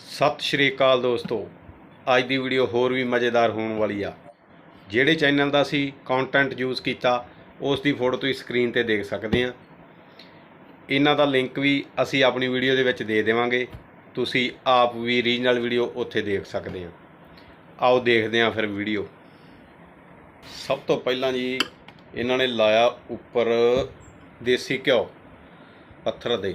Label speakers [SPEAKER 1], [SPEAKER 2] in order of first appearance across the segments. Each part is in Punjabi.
[SPEAKER 1] ਸਤਿ ਸ਼੍ਰੀ ਅਕਾਲ ਦੋਸਤੋ। ਅੱਜ ਦੀ ਵੀਡੀਓ ਹੋਰ ਵੀ ਮਜ਼ੇਦਾਰ ਹੋਣ ਵਾਲੀ ਆ। ਜਿਹੜੇ ਚੈਨਲ ਦਾ ਅਸੀਂ ਕੰਟੈਂਟ ਯੂਜ਼ ਕੀਤਾ, ਉਸ ਦੀ ਫੋਟੋ ਤੁਸੀਂ ਸਕਰੀਨ ਤੇ ਦੇਖ ਸਕਦੇ ਆ। ਇਹਨਾਂ ਦਾ ਲਿੰਕ ਵੀ ਅਸੀਂ ਆਪਣੀ ਵੀਡੀਓ ਦੇ ਵਿੱਚ ਦੇ ਦੇਵਾਂਗੇ। ਤੁਸੀਂ ਆਪ ਵੀ ਰੀਜਨਲ ਵੀਡੀਓ ਉੱਥੇ ਦੇਖ ਸਕਦੇ ਆ। ਆਓ ਦੇਖਦੇ ਆ ਫਿਰ ਵੀਡੀਓ ਸਭ ਤੋਂ ਪਹਿਲਾਂ ਜੀ, ਇਹਨਾਂ ਨੇ ਲਾਇਆ ਉੱਪਰ ਦੇਸੀ ਘਿਓ, ਪੱਥਰ ਦੇ।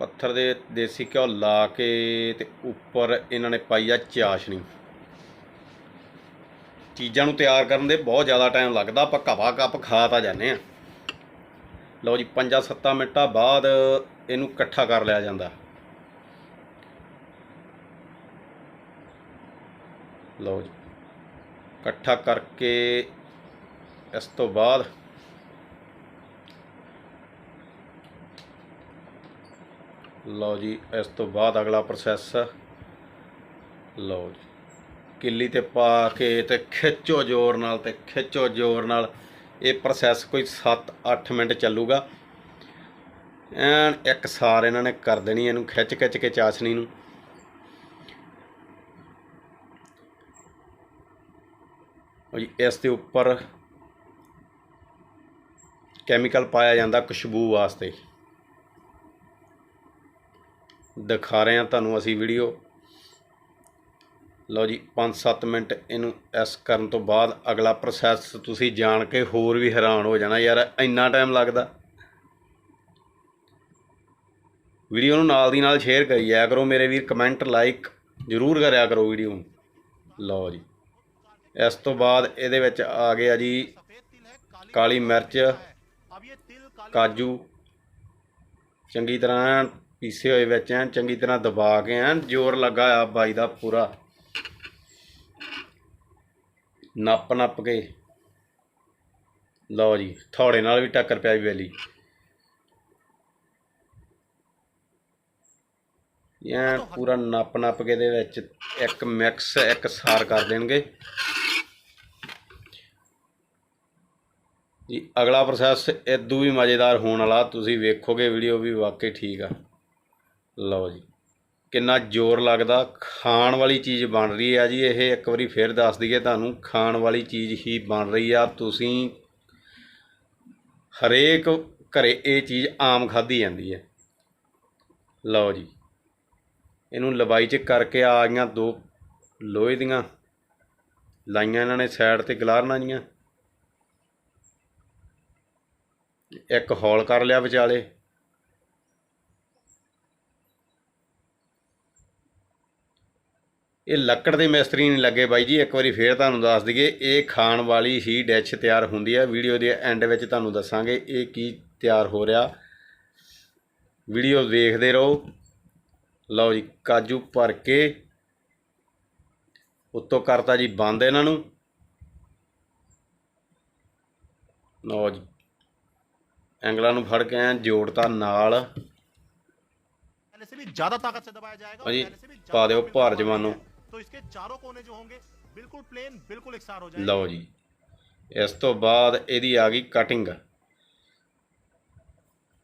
[SPEAKER 1] ਪੱਥਰ ਦੇ ਦੇਸੀ ਘਿਓ ਲਾ ਕੇ ਤੇ ਉੱਪਰ ਇਹਨਾਂ ਨੇ ਪਾਈ ਆ ਚਾਸ਼ਨੀ। ਚੀਜ਼ਾਂ ਨੂੰ ਤਿਆਰ ਕਰਨ ਦੇ ਬਹੁਤ ਜ਼ਿਆਦਾ ਟਾਈਮ ਲੱਗਦਾ, ਆਪਾਂ ਘਵਾ ਕੱਪ ਖਾ ਤਾਂ ਜਾਂਦੇ ਆ ਲਓ ਜੀ 5-7 ਮਿੰਟਾਂ ਬਾਅਦ ਇਹਨੂੰ ਇਕੱਠਾ ਕਰ ਲਿਆ ਜਾਂਦਾ। ਲਓ ਜੀ, ਇਕੱਠਾ ਕਰਕੇ ਇਸ ਤੋਂ ਬਾਅਦ ਲਓ ਜੀ, ਇਸ ਤੋਂ ਬਾਅਦ ਅਗਲਾ ਪ੍ਰੋਸੈਸ ਲਓ ਜੀ, ਕਿੱਲੀ ਤੇ ਪਾ ਕੇ ਤੇ ਖਿੱਚੋ ਜ਼ੋਰ ਨਾਲ ਤੇ ਖਿੱਚੋ ਜ਼ੋਰ ਨਾਲ। ਇਹ ਪ੍ਰੋਸੈਸ ਕੋਈ 7-8 ਮਿੰਟ ਚੱਲੂਗਾ। ਐਨ ਇੱਕ ਸਾਰ ਇਹਨਾਂ ਨੇ ਕਰ ਦੇਣੀ ਇਹਨੂੰ ਖਿੱਚ ਖਿੱਚ ਕੇ ਚਾਸ਼ਨੀ ਨੂੰ। ਜੀ, ਇਸ ਦੇ ਉੱਪਰ ਕੈਮੀਕਲ ਪਾਇਆ ਜਾਂਦਾ ਖੁਸ਼ਬੂ ਵਾਸਤੇ। ਦਿਖਾ ਰਹੇ ਹਾਂ ਤੁਹਾਨੂੰ ਅਸੀਂ ਵੀਡੀਓ। ਲਓ ਜੀ 5-7 ਮਿੰਟ ਇਹਨੂੰ ਐਸ ਕਰਨ ਤੋਂ ਬਾਅਦ ਅਗਲਾ ਪ੍ਰੋਸੈਸ ਤੁਸੀਂ ਜਾਣ ਕੇ ਹੋਰ ਵੀ ਹੈਰਾਨ ਹੋ ਜਾਣਾ ਯਾਰ, ਇੰਨਾ ਟਾਈਮ ਲੱਗਦਾ। ਵੀਡੀਓ ਨੂੰ ਨਾਲ ਦੀ ਨਾਲ ਸ਼ੇਅਰ ਕਰੀ ਜਾਇਆ ਕਰੋ, ਮੇਰੇ ਵੀਰ ਕਮੈਂਟ ਲਾਈਕ ਜ਼ਰੂਰ ਕਰਿਆ ਕਰੋ ਵੀਡੀਓ ਨੂੰ। ਲਓ ਜੀ, ਇਸ ਤੋਂ ਬਾਅਦ ਇਹਦੇ ਵਿੱਚ ਆ ਗਿਆ ਜੀ ਕਾਲੀ ਮਿਰਚ, ਕਾਜੂ। ਚੰਗੀ ਤਰ੍ਹਾਂ ਪੀਸੇ ਹੋਏ ਵਿੱਚ ਐਨ, ਚੰਗੀ ਤਰ੍ਹਾਂ ਦਬਾ ਕੇ ਐਨ, ਜ਼ੋਰ ਲੱਗਾ ਆ ਬਾਈ ਦਾ ਪੂਰਾ। ਨੱਪ ਨੱਪ ਕੇ। ਲਓ ਜੀ, ਥੋੜੇ ਨਾਲ ਵੀ ਟੱਕਰ ਪਿਆ ਵੀ ਵੇਲੀ ਐਨ, ਪੂਰਾ ਨੱਪ ਨੱਪ ਕੇ ਦੇ ਵਿੱਚ ਇੱਕ ਮਿਕਸ, ਇੱਕ ਸਾਰ ਕਰ ਦੇਣਗੇ। ਜੀ, ਅਗਲਾ ਪ੍ਰੋਸੈਸ ਇਦੋਂ ਵੀ ਮਜ਼ੇਦਾਰ ਹੋਣ ਵਾਲਾ, ਤੁਸੀਂ ਵੇਖੋਗੇ ਵੀਡੀਓ ਵੀ ਵਾਕਈ ਠੀਕ ਆ। ਲਓ ਜੀ। ਕਿੰਨਾ ਜ਼ੋਰ ਲੱਗਦਾ। ਖਾਣ ਵਾਲੀ ਚੀਜ਼ ਬਣ ਰਹੀ ਆ ਜੀ। ਇਹ ਇੱਕ ਵਾਰੀ ਫੇਰ ਦੱਸ ਦਈਏ ਤੁਹਾਨੂੰ, ਖਾਣ ਵਾਲੀ ਚੀਜ਼ ਹੀ ਬਣ ਰਹੀ ਆ। ਤੁਸੀਂ ਹਰੇਕ ਘਰੇ ਇਹ ਚੀਜ਼ ਆਮ ਖਾਧੀ ਜਾਂਦੀ ਹੈ। ਲਓ ਜੀ। ਇਹਨੂੰ ਲੰਬਾਈ 'ਚ ਕਰਕੇ ਆ ਗਈਆਂ ਦੋ ਲੋਹੇ ਦੀਆਂ। ਲਾਈਆਂ ਇਹਨਾਂ ਨੇ ਸਾਈਡ ਤੇ ਗਲਾਰਨਾਂ ਜੀਆਂ। ਇੱਕ ਹੌਲ ਕਰ ਲਿਆ ਵਿਚਾਲੇ। ਇਹ ਲੱਕੜ ਦੇ ਮਿਸਤਰੀ ਨਹੀਂ ਲੱਗੇ ਬਾਈ ਜੀ ਇੱਕ ਵਾਰੀ ਫੇਰ ਤੁਹਾਨੂੰ ਦੱਸ ਦਈਏ ਇਹ ਖਾਣ ਵਾਲੀ ਹੀ ਡਿਸ਼ ਤਿਆਰ ਹੁੰਦੀ ਹੈ ਵੀਡੀਓ ਦੇ ਐਂਡ ਵਿੱਚ ਤੁਹਾਨੂੰ ਦੱਸਾਂਗੇ ਇਹ ਕੀ ਤਿਆਰ ਹੋ ਰਿਹਾ। ਵੀਡੀਓ ਵੇਖਦੇ ਰਹੋ। ਲਓ ਜੀ ਕਾਜੂ ਭਰ ਕੇ ਉੱਤੋਂ ਕਰਤਾ ਜੀ ਬੰਦ ਇਹਨਾਂ ਨੂੰ। ਲਓ ਜੀ ਐਂਗਲਾਂ ਨੂੰ ਫੜ ਕੇ ਐ ਜੋੜਤਾ ਨਾਲ।
[SPEAKER 2] ਪਹਿਲੇ ਸੇ ਵੀ ਜ਼ਿਆਦਾ ਤਾਕਤ ਸੇ ਦਬਾਇਆ ਜਾਏਗਾ ਪਾ
[SPEAKER 1] ਦਿਓ
[SPEAKER 2] ਭਾਰ ਜਵਾਨੋ। भी
[SPEAKER 1] पा दो
[SPEAKER 2] ज्यादा बिल्कुल
[SPEAKER 1] भार
[SPEAKER 2] दबाया
[SPEAKER 1] जवानों।
[SPEAKER 2] जाएगा। तो इसके चारों कोने जो होंगे बिल्कुल प्लेन बिल्कुल एकसार हो जाएंगे
[SPEAKER 1] ਲਓ ਜੀ ਇਸ ਤੋਂ ਬਾਅਦ ਇਹਦੀ ਆ ਗਈ ਕਟਿੰਗ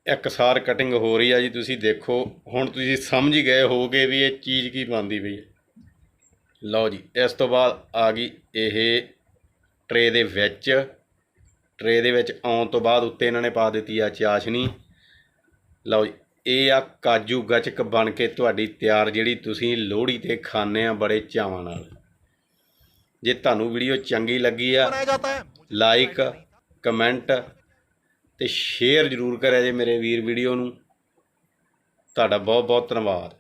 [SPEAKER 1] ਇੱਕ ਸਾਰ ਕਟਿੰਗ ਹੋ ਰਹੀ ਆ ਜੀ ਤੁਸੀਂ ਦੇਖੋ ਹੁਣ ਤੁਸੀਂ ਸਮਝ ਹੀ ਗਏ ਹੋਗੇ ਵੀ ਇਹ ਚੀਜ਼ ਕੀ ਬਣਦੀ ਪਈ ਹੈ ਲਓ ਜੀ ਇਸ ਤੋਂ ਬਾਅਦ ਆ ਗਈ ਇਹ ਟਰੇ ਦੇ ਵਿੱਚ ਟਰੇ ਦੇ ਵਿੱਚ ਆਉਣ ਤੋਂ ਬਾਅਦ ਉੱਤੇ ਇਹਨਾਂ ਨੇ ਪਾ ਦਿੱਤੀ ਆ ਚਾਸ਼ਨੀ ਲਓ ਜੀ ਇਹ ਆ ਕਾਜੂ ਗਚਕ ਬਣ ਕੇ ਤੁਹਾਡੀ ਤਿਆਰ ਜਿਹੜੀ ਤੁਸੀਂ ਲੋਹੜੀ ਤੇ ਖਾਂਦੇ ਆ ਬੜੇ ਚਾਵਾਂ ਨਾਲ। ਜੇ ਤੁਹਾਨੂੰ ਵੀਡੀਓ ਚੰਗੀ ਲੱਗੀ ਆ ਲਾਈਕ ਕਮੈਂਟ ਤੇ ਸ਼ੇਅਰ ਜ਼ਰੂਰ ਕਰਿਆ ਜੇ ਮੇਰੇ ਵੀਰ ਵੀਡੀਓ ਨੂੰ। ਤੁਹਾਡਾ ਬਹੁਤ ਬਹੁਤ ਧੰਨਵਾਦ।